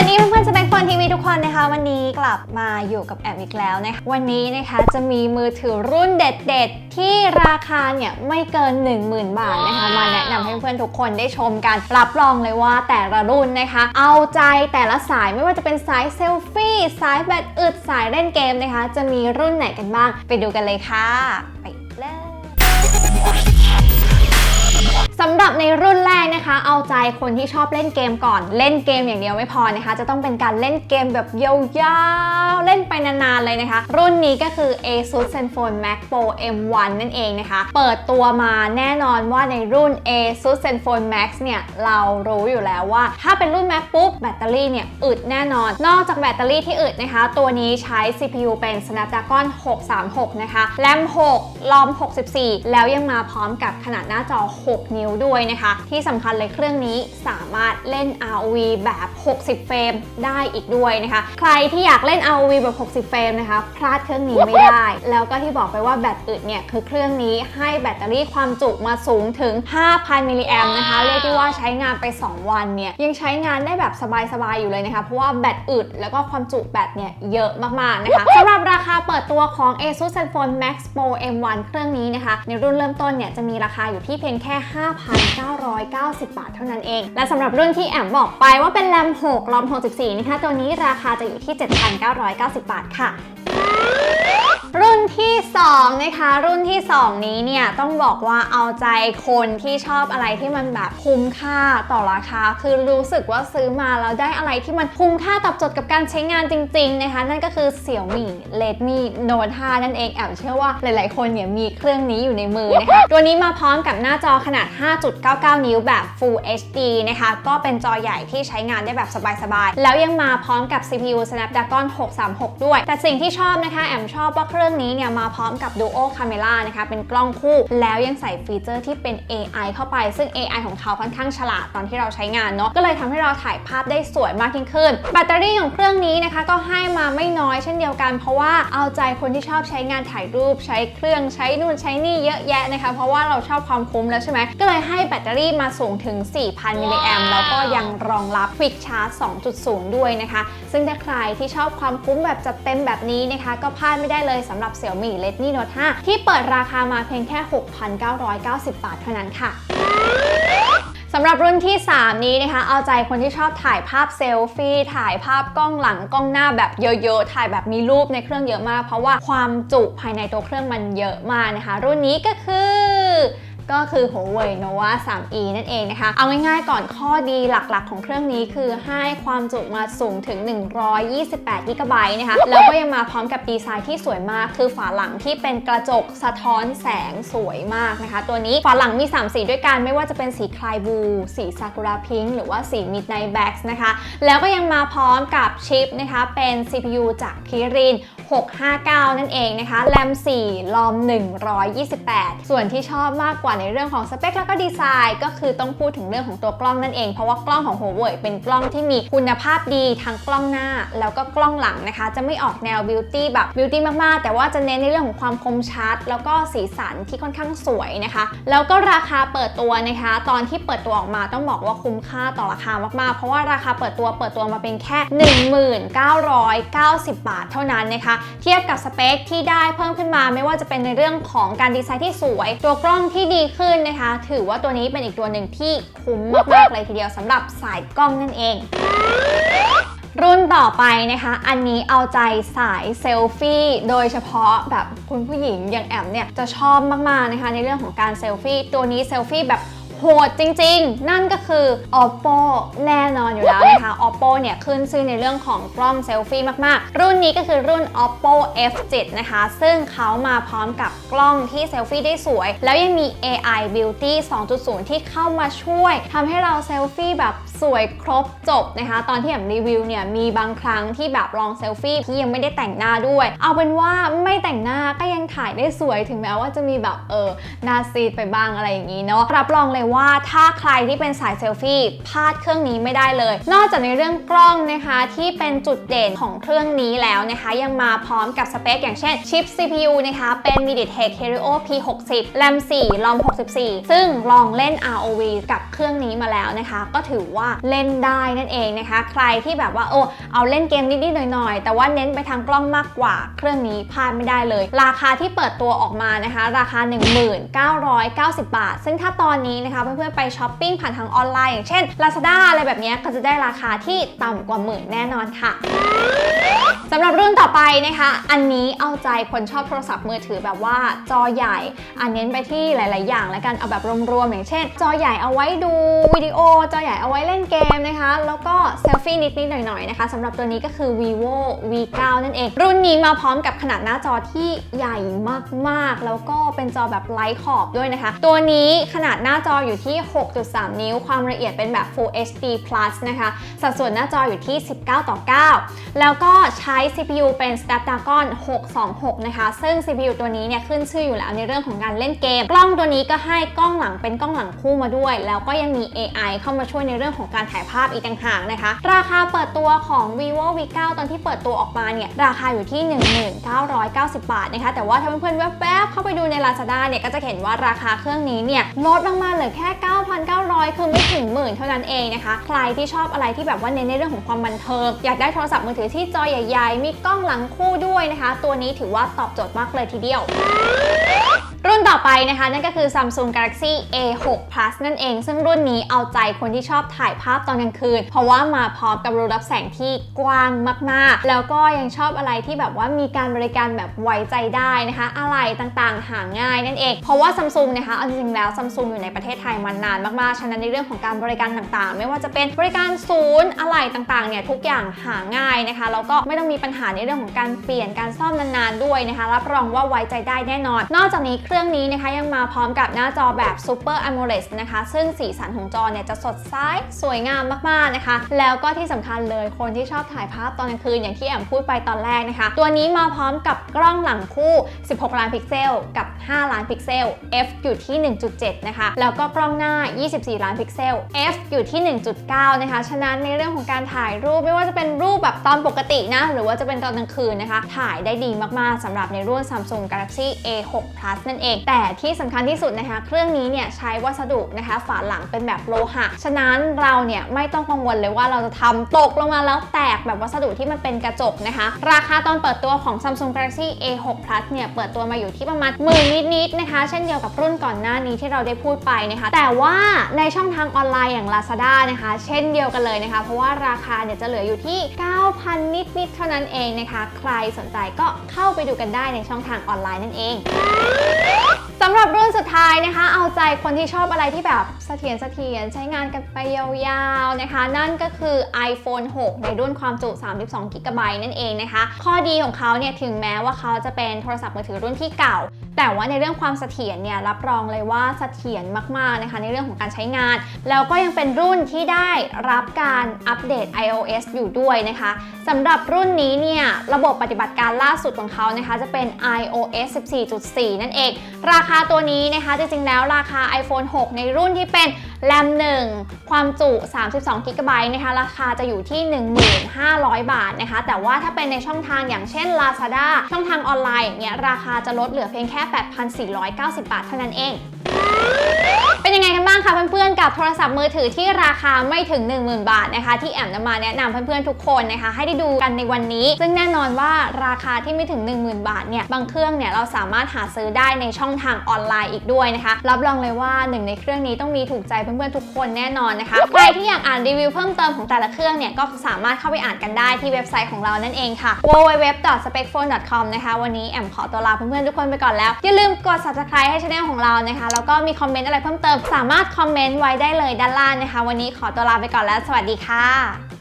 วัสดีเพื่อนๆสเปคโฟนทีวีทุกคนนะคะ วันนี้กลับมาอยู่กับแอมอีกแล้วนะคะวันนี้นะคะจะมีมือถือรุ่นเด็ดๆ ที่ราคาเนี่ยไม่เกิน 10,000 บาทนะคะมาแนะนำให้เพื่อนๆทุกคนได้ชมกันรับรองเลยว่าแต่ละรุ่นนะคะ เอาใจแต่ละสายไม่ว่าจะเป็นสายเซลฟี่สายแบตอึดสายเล่นเกมนะคะ จะมีรุ่นไหนกันบ้างไปดูกันเลยค่ะ ไป สำหรับในรุ่นแรกนะคะ เอาใจคนที่ชอบเล่นเกมก่อน เล่นเกมอย่างเดียวไม่พอนะคะ จะต้องเป็นการเล่นเกมแบบยาวๆ เล่นไปนานๆ เลยนะคะ รุ่นนี้ก็คือ ASUS ZenFone Max Pro M1 นั่นเองนะคะ เปิดตัวมาแน่นอนว่าในรุ่น ASUS ZenFone Max เนี่ยเรารู้อยู่แล้วว่า ถ้าเป็นรุ่น Max ปุ๊บแบตเตอรี่เนี่ยอึดแน่นอน นอกจากแบตเตอรี่ที่อึดนะคะ ตัวนี้ใช้ CPU เป็น Snapdragon 636 นะคะแรม6รอม64 แล้วยังมาพร้อมกับขนาดหน้าจอ 6 นิ้วด้วยนะคะ ที่สำคัญเลยเครื่องนี้สามารถเล่น ROV แบบ 60 เฟรมได้อีกด้วยนะคะ ใครที่อยากเล่น ROV แบบ 60 เฟรมนะคะ พลาดเครื่องนี้ไม่ได้ แล้วก็ที่บอกไปว่าแบตอึดเนี่ย คือเครื่องนี้ให้แบตเตอรี่ความจุมาสูงถึง 5,000 มิลลิแอมนะคะ เรียกได้ว่าใช้งานไป 2 วันเนี่ย ยังใช้งานได้แบบสบายๆอยู่เลยนะคะ เพราะว่าแบตอึดแล้วก็ความจุแบตเนี่ยเยอะมากๆนะคะสำหรับราคาเปิดตัวของ ASUS ZenFone Max Pro M1 เครื่องนี้นะคะ ในรุ่นเริ่มต้นเนี่ยจะมีราคาอยู่ที่เพียงแค่3,990 บาทเท่านั้นเอง และสำหรับรุ่นที่แอมบอกไปว่าเป็นแรม6รอม64นะคะตัวนี้ราคาจะอยู่ที่ 7,990 บาทค่ะ รุ่นที่ 2 นะคะ รุ่นที่ 2 นี้เนี่ยต้องบอกว่าเอาใจคนที่ชอบอะไรที่มันแบบคุ้มค่าต่อราคา คือรู้สึกว่าซื้อมาแล้วได้อะไรที่มันคุ้มค่าตอบโจทย์กับการใช้งานจริง ๆ นะคะ นั่นก็คือ Xiaomi Redmi Note 5นั่นเองแอบเชื่อว่าหลายๆ คนเนี่ยมีเครื่องนี้อยู่ในมือนะคะ ตัวนี้มาพร้อมกับหน้าจอขนาด 5.99 นิ้วแบบ Full HD นะคะ ก็เป็นจอใหญ่ที่ใช้งานได้แบบสบายๆแล้วยังมาพร้อมกับ CPU Snapdragon 636 ด้วย แต่สิ่งที่ชอบนะคะแอมชอบว่าเครื่องนี้เนี่ยมาพร้อมกับ Duo Camera นะคะ เป็นกล้องคู่ แล้วยังใส่ฟีเจอร์ที่เป็น AI เข้าไป ซึ่ง AI ของเขาค่อนข้างฉลาดตอนที่เราใช้งานเนาะ ก็เลยทำให้เราถ่ายภาพได้สวยมากยิ่งขึ้น แบตเตอรี่ของเครื่องนี้นะคะ ก็ให้มาไม่น้อยเช่นเดียวกัน เพราะว่าเอาใจคนที่ชอบใช้งานถ่ายรูป ใช้เครื่อง ใช้นู่นใช้นี่เยอะแยะนะคะ เพราะว่าเราชอบความคุ้มแล้วใช่ไหม ก็เลยให้แบตเตอรี่มาสูงถึง 4,000 มิลลิแอมแล้วก็ยังรองรับ Quick Charge 2.0 ด้วยนะคะ ซึ่งถ้าใครที่ชอบความคุ้มแบบจัดเต็มแบบนี้นะคะ ก็พลาดไม่ได้เลยสำำหรับ Xiaomi Redmi Note 5 ที่เปิดราคามาเพียงแค่ 6,990 บาทเท่านั้นค่ะสำหรับรุ่นที่ 3 นี้นะคะ เอาใจคนที่ชอบถ่ายภาพเซลฟี่ ถ่ายภาพกล้องหลังกล้องหน้าแบบเยอะๆ ถ่ายแบบมีรูปในเครื่องเยอะมาก เพราะว่าความจุภายในตัวเครื่องมันเยอะมากนะคะ รุ่นนี้ก็คือ ก็คือ Huawei Nova 3e นั่นเองนะคะ เอาง่ายๆก่อนข้อดีหลักๆ ของเครื่องนี้คือให้ความจุมาสูงถึง 128 g b นะคะ แล้วก็ยังมาพร้อมกับดีไซน์ที่สวยมาก คือฝาหลังที่เป็นกระจกสะท้อนแสงสวยมากนะคะ ตัวนี้ฝาหลังมี 3 สีด้วยกันไม่ว่าจะเป็นสีคลายบลูสีซากุระพิงค์หรือว่าสี Midnight Black นะคะ แล้วก็ยังมาพร้อมกับชิปนะคะเป็น CPU จากคิริน 659 นั่นเองนะคะ แรม4รอม 128 ส่วนที่ชอบมากกว่าในเรื่องของสเปคแล้วก็ดีไซน์ก็คือต้องพูดถึงเรื่องของตัวกล้องนั่นเอง เพราะว่ากล้องของ Huawei เป็นกล้องที่มีคุณภาพดีทั้งกล้องหน้า แล้วก็กล้องหลังนะคะ จะไม่ออกแนวบิวตี้แบบบิวตี้มากๆ แต่ว่าจะเน้นในเรื่องของความคมชัด แล้วก็สีสันที่ค่อนข้างสวยนะคะ แล้วก็ราคาเปิดตัวนะคะ ตอนที่เปิดตัวออกมาต้องบอกว่าคุ้มค่าต่อราคามากๆ เพราะว่าราคาเปิดตัวเปิดตัวมาเป็นแค่ 1990 บาทเท่านั้นนะคะเทียบกับสเปคที่ได้เพิ่มขึ้นมาไม่ว่าจะเป็นในเรื่องของการดีไซน์ที่สวย ตัวกล้องที่ดีขึ้นนะคะ ถือว่าตัวนี้เป็นอีกตัวหนึ่งที่คุ้มมากๆเลยทีเดียวสำหรับสายกล้องนั่นเองรุ่นต่อไปนะคะ อันนี้เอาใจสายเซลฟี่โดยเฉพาะแบบคุณผู้หญิงอย่างแอมเนี่ยจะชอบมากๆนะคะในเรื่องของการเซลฟี่ตัวนี้เซลฟี่แบบ โหดจริงๆ นั่นก็คือ oppo แน่นอนอยู่แล้วนะคะ oppo เนี่ยขึ้นชื่อในเรื่องของกล้องเซลฟี่มากๆ รุ่นนี้ก็คือรุ่น oppo f7 นะคะ ซึ่งเขามาพร้อมกับกล้องที่เซลฟี่ได้สวย แล้วยังมี AI beauty 2.0 ที่เข้ามาช่วยทำให้เราเซลฟี่แบบสวยครบจบนะคะ ตอนที่แอมรีวิวเนี่ยมีบางครั้งที่แบบลองเซลฟี่ที่ยังไม่ได้แต่งหน้าด้วย เอาเป็นว่าไม่แต่งหน้าก็ยังถ่ายได้สวยถึงแม้ว่าจะมีแบบเออหน้าซีดไปบ้างอะไรอย่างนี้เนาะรับรองเลยว่าถ้าใครที่เป็นสายเซลฟี่พลาดเครื่องนี้ไม่ได้เลย นอกจากในเรื่องกล้องนะคะที่เป็นจุดเด่นของเครื่องนี้แล้วนะคะ ยังมาพร้อมกับสเปคอย่างเช่นชิป CPU นะคะเป็น MediaTek Helio P60 RAM 4 ROM 64 ซึ่งลองเล่น ROV กับเครื่องนี้มาแล้วนะคะ ก็ถือว่าเล่นได้นั่นเองนะคะ ใครที่แบบว่าโอ้เอาเล่นเกมนิดๆหน่อยๆ แต่ว่าเน้นไปทางกล้องมากกว่า เครื่องนี้พลาดไม่ได้เลย ราคาที่เปิดตัวออกมานะคะ ราคา 1990 บาท ซึ่งถ้าตอนนี้นะคะเพื่อนๆไปช้อปปิ้งผ่านทางออนไลน์อย่างเช่น Lazada อะไรแบบนี้ก็จะได้ราคาที่ต่ำกว่าหมื่นแน่นอนค่ะสำหรับรุ่นต่อไปนะคะ อันนี้เอาใจคนชอบโทรศัพท์มือถือแบบว่าจอใหญ่ อันเน้นไปที่หลาย ๆ อย่างแล้วกัน เอาแบบรวม ๆ อย่างเช่น จอใหญ่เอาไว้ดูวิดีโอ จอใหญ่เอาไว้เล่นเกมนะคะ แล้วก็เซลฟี่นิด ๆ หน่อย ๆ นะคะสำหรับตัวนี้ก็คือ vivo v9 นั่นเอง รุ่นนี้มาพร้อมกับขนาดหน้าจอที่ใหญ่มาก ๆ แล้วก็เป็นจอแบบไร้ขอบด้วยนะคะ ตัวนี้ขนาดหน้าจออยู่ที่ 6.3 นิ้ว ความละเอียดเป็นแบบ Full HD Plus นะคะ สัดส่วนหน้าจออยู่ที่ 19 ต่อ 9 แล้วก็ใช้ CPU เป็น Snapdragon 626 นะคะ ซึ่ง CPU ตัวนี้เนี่ยขึ้นชื่ออยู่แล้วในเรื่องของการเล่นเกม กล้องตัวนี้ก็ให้กล้องหลังเป็นกล้องหลังคู่มาด้วย แล้วก็ยังมี AI เข้ามาช่วยในเรื่องของการถ่ายภาพอีกต่างหากนะคะ ราคาเปิดตัวของ vivo v9 ตอนที่เปิดตัวออกมาเนี่ยราคาอยู่ที่ 1990 บาทนะคะ แต่ว่าถ้าเพื่อนๆแวบๆเข้าไปดูใน Lazada เนี่ยก็จะเห็นว่าราคาเครื่องนี้เนี่ยลดลงมาเหลือแแค่ 9,900 คือไม่ถึงหมื่นเท่านั้นเองนะคะ ใครที่ชอบอะไรที่แบบว่าเน้นในเรื่องของความบันเทิง อยากได้โทรศัพท์มือถือที่จอใหญ่ ๆ มีกล้องหลังคู่ด้วยนะคะ ตัวนี้ถือว่าตอบโจทย์มากเลยทีเดียว รุ่นต่อไปนะคะ นั่นก็คือ Samsung Galaxy A6 Plus นั่นเอง ซึ่งรุ่นนี้เอาใจคนที่ชอบถ่ายภาพตอนกลางคืน เพราะว่ามาพร้อมกับรูรับแสงที่กว้างมากๆ แล้วก็ยังชอบอะไรที่แบบว่ามีการบริการแบบไว้ใจได้นะคะ อะไรต่างๆ หาง่ายนั่นเอง เพราะว่า Samsung นะคะเอาจริงๆแล้ว Samsung อยู่ในประเทศไทยมานานมากๆ ฉะนั้นในเรื่องของการบริการต่างๆ ไม่ว่าจะเป็นบริการศูนย์อะไรต่างๆ เนี่ยทุกอย่างหาง่ายนะคะ แล้วก็ไม่ต้องมีปัญหาในเรื่องของการเปลี่ยนการซ่อมนานๆ ด้วยนะคะ รับรองว่าไว้ใจได้แน่นอน นอกจากนี้เครื่องื่องนี้นะคะยังมาพร้อมกับหน้าจอแบบ Super AMOLED นะคะ ซึ่งสีสันของจอเนี่ยจะสดใสสวยงามมากๆนะคะ แล้วก็ที่สำคัญเลยคนที่ชอบถ่ายภาพตอนกลางคืนอย่างที่แอมพูดไปตอนแรกนะคะ ตัวนี้มาพร้อมกับกล้องหลังคู่ 16 ล้านพิกเซล กับ 5 ล้านพิกเซล f อยู่ที่ 1.7 นะคะ แล้วก็กล้องหน้า 24 ล้านพิกเซล f อยู่ที่ 1.9 นะคะ ฉะนั้นในเรื่องของการถ่ายรูปไม่ว่าจะเป็นรูปแบบตอนปกตินะ หรือว่าจะเป็นตอนกลางคืนนะคะ ถ่ายได้ดีมากๆสำหรับในรุ่น Samsung Galaxy A6 Plus นั่นเองแต่ที่สำคัญที่สุดนะคะเครื่องนี้เนี่ยใช้วัสดุนะคะฝาหลังเป็นแบบโลหะ ฉะนั้นเราเนี่ยไม่ต้องกังวลเลยว่าเราจะทำตกลงมาแล้วแตกแบบวัสดุที่มันเป็นกระจกนะคะ ราคาตอนเปิดตัวของ Samsung Galaxy A6 Plus เนี่ยเปิดตัวมาอยู่ที่ประมาณหมื่นนิดๆนะคะ เช่นเดียวกับรุ่นก่อนหน้านี้ที่เราได้พูดไปนะคะ แต่ว่าในช่องทางออนไลน์อย่าง Lazada นะคะ เช่นเดียวกันเลยนะคะ เพราะว่าราคาเนี่ยจะเหลืออยู่ที่ 9,000 นิดๆเท่านั้นเองนะคะ ใครสนใจก็เข้าไปดูกันได้ในช่องทางออนไลน์นั่นเองสำหรับรุ่น ท้ายนะคะ เอาใจคนที่ชอบอะไรที่แบบเสถียรเสถียรใช้งานกันไปยาวๆนะคะ นั่นก็คือ iPhone 6 ในรุ่นความจุ 32 g b นั่นเองนะคะ ข้อดีของเขาเนี่ยถึงแม้ว่าเขาจะเป็นโทรศัพท์มือถือรุ่นที่เก่า แต่ว่าในเรื่องความเสถียรเนี่ยรับรองเลยว่าเสถียรมากๆนะคะ ในเรื่องของการใช้งาน แล้วก็ยังเป็นรุ่นที่ได้รับการอัปเดต iOS อยู่ด้วยนะคะสำหรับรุ่นนี้เนี่ยระบบปฏิบัติการล่าสุดของเขานะคะจะเป็น iOS 14.4 นั่นเอง ราคาตัวนี้นะคะจริงๆแล้วราคา iPhone 6 ในรุ่นที่เป็น RAM 1ความจุ 32 g b นะคะราคาจะอยู่ที่ 1,500 บาทนะคะแต่ว่าถ้าเป็นในช่องทางอย่างเช่น Lazada ช่องทางออนไลน์อย่างเงี้ยราคาจะลดเหลือเพียงแค่ 8,490 บาทเท่านั้นเอง ยังไงกันบ้างคะเพื่อนๆกับโทรศัพท์มือถือที่ราคาไม่ถึง 10,000 บาทนะคะ ที่แอมนำมาแนะนำเพื่อนๆทุกคนนะคะ ให้ได้ดูกันในวันนี้ ซึ่งแน่นอนว่าราคาที่ไม่ถึง 10,000 บาทเนี่ยบางเครื่องเนี่ยเราสามารถหาซื้อได้ในช่องทางออนไลน์อีกด้วยนะคะ รับรองเลยว่าหนึ่งในเครื่องนี้ต้องมีถูกใจเพื่อนๆทุกคนแน่นอนนะคะใครที่อยากอ่านรีวิวเพิ่มเติมของแต่ละเครื่องเนี่ยก็สามารถเข้าไปอ่านกันได้ที่เว็บไซต์ของเรานั่นเองค่ะ www.specphone.com นะคะวันนี้แอมขอตัวลาเพื่อนๆทุกคนไปก่อนแล้วอย่าลืมกด subscribe ให้ช่องของเรานะคะแล้วก็มีคอมเมนต์อะไรเพิ่มเติมสามารถคอมเมนต์ไว้ได้เลยด้านล่างนะคะ วันนี้ขอตัวลาไปก่อนแล้ว สวัสดีค่ะ